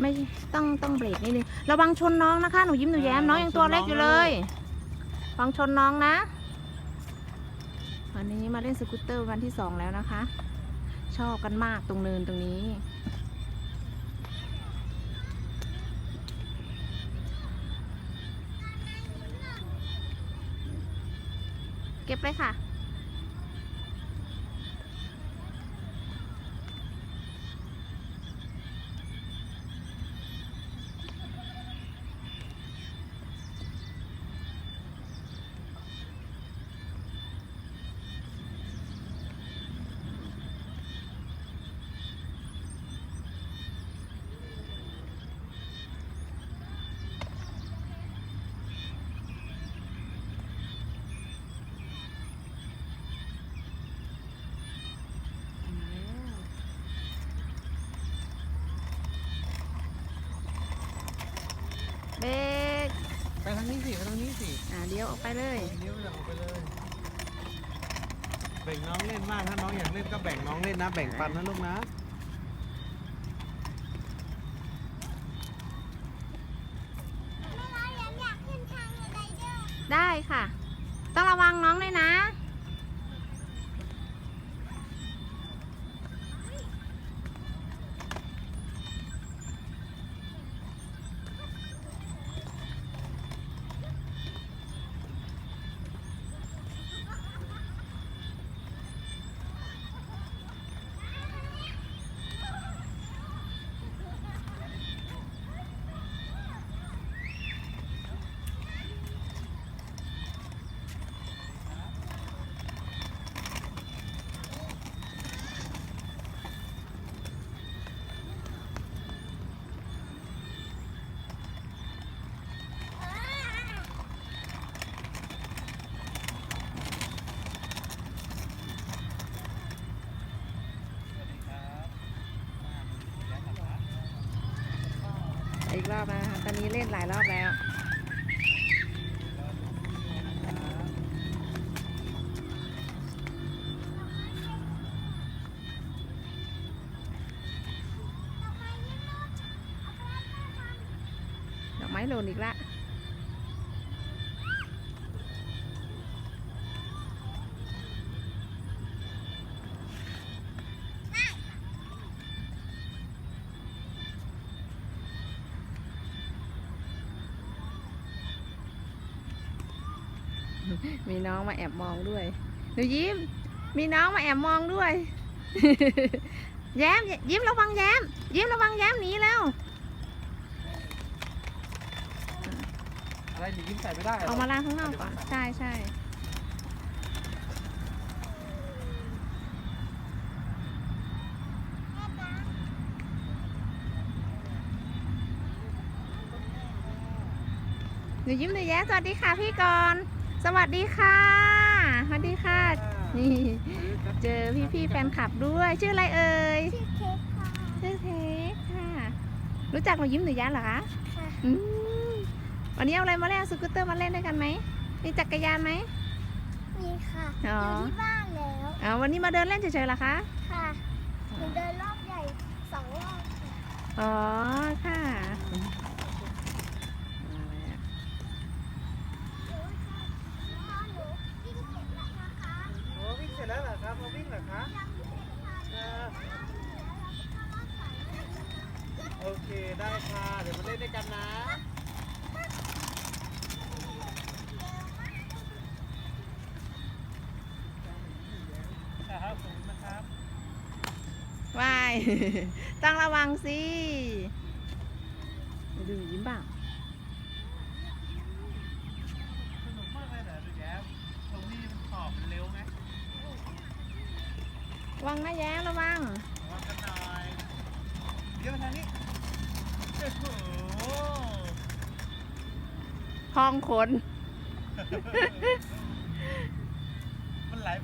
ไม่ต้องต้องเบรกนิดนึงระวังชนน้องนะคะ หนูยิ้มหนูแย้มน้องยังตัวเล็กอยู่เลยระวังชนน้องนะวันนี้มาเล่นสกูตเตอร์วันที่สองแล้วนะคะ ชอบกันมากตรงเนินตรงนี้ เก็บเลยค่ะ เบรก ไปทางนี้สิไปทางนี้สิอ่าเลี้ยวออกไปเลย เลี้ยวออกไปเลย แบ่งน้องเล่นมากถ้าน้องอยากเล่นก็แบ่งน้องเล่นนะ แบ่งปันนะลูกนะได้ค่ะ อีกรอบนะคะตอนนี้เล่นหลายรอบแล้วดอกไม้หล่นอีกละ มีน้องมาแอบมองด้วยหนูยิ้ม มีน้องมาแอบมองด้วย แย้ม ยิ้มระวังแย้ม ยิ้มระวังแย้มหนีแล้ว อะไรหนียิ้มใส่ไม่ได้เหรออกมาล้างข้างนอกก่อน ใช่ใช่หนูยิ้มหนูแย้มสวัสดีค่ะพี่ก่อน สวัสดีค่ะ สวัสดีค่ะ นี่ เจอพี่พี่ๆแฟนคลับด้วย ชื่ออะไรเอ่ย ชื่อเค้กค่ะชื่อเทคค่ะ รู้จักหนูยิ้มหนูแย้มเหรอคะค่ะอืมวันนี้เอาอะไรมาเล่นเอาสกูตเตอร์มาเล่นด้วยกันไหม มีจักรยานไหม มีค่ะอ๋ออ ยู่ที่บ้านแล้วอ๋อวันนี้มาเดินเล่นเฉยๆเหรอคะ ค่ะหนูเดินรอบใหญ่สองรอบค่ะอ๋อ เสร็จแล้วเหรอครับมาวิ่งเหรอคะยังไม่เสร็จค่ะเออแล้วเราก็เข้ารอบสามแล้วโอเคได้ค่ะ เดี๋ยวมาเล่นด้วยกันนะครับผมนะครับว่าย ต้องระวังสิไปดูยิ้มบ้าง สนุกมากเลยเหรอดูแย้มตรงนี้มันขอบมันเร็วไหม ระ วังนะแย้มระวังระวังกันหน่อยเดี๋ยวมาทางนี้โอ้โหพองขน